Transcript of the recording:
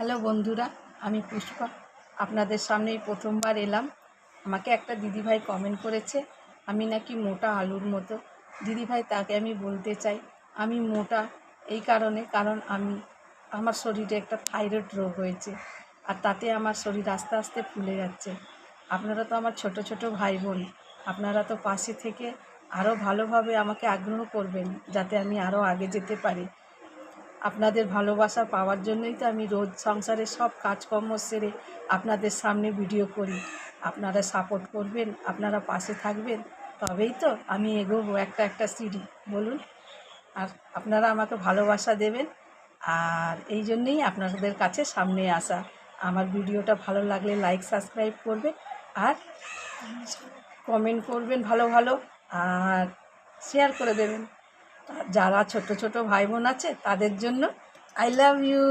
Hello বন্ধুরা, আমি পুষ্পা। আপনাদের সামনেই প্রথমবার এলাম। আমাকে একটা দিদিভাই কমেন্ট করেছে, আমি নাকি মোটা আলুর মতো। দিদিভাই, তাকে আমি বলতে চাই, আমি মোটা, এই কারণে, কারণ আমি, আমার শরীরে একটা থাইরয়েড রোগ হয়েছে, আর তাতে আমার শরীর আস্তে আস্তে ফুলে যাচ্ছে। আপনারা তো আমার ছোট ছোট ভাই বোন, আপনারা তো পাশে থেকে আরও ভালোভাবে আমাকে আগ্রহ করবেন, যাতে আমি আরও আগে যেতে পারি। আপনাদের ভালোবাসা পাওয়ার জন্যই তো আমি রোজ সংসারের সব কাজকর্ম সেরে আপনাদের সামনে ভিডিও করি। আপনারা সাপোর্ট করবেন, আপনারা পাশে থাকবেন, তবেই তো আমি এগোবো একটা একটা সিঁড়ি। বলুন, আর আপনারা আমাকে ভালোবাসা দেবেন, আর এই জন্যেই আপনাদের কাছে সামনে আসা। আমার ভিডিওটা ভালো লাগলে লাইক সাবস্ক্রাইব করবেন, আর কমেন্ট করবেন ভালো ভালো, আর শেয়ার করে দেবেন। যারা ছোট ছোট ভাই বোন আছে তাদের জন্য আই লাভ ইউ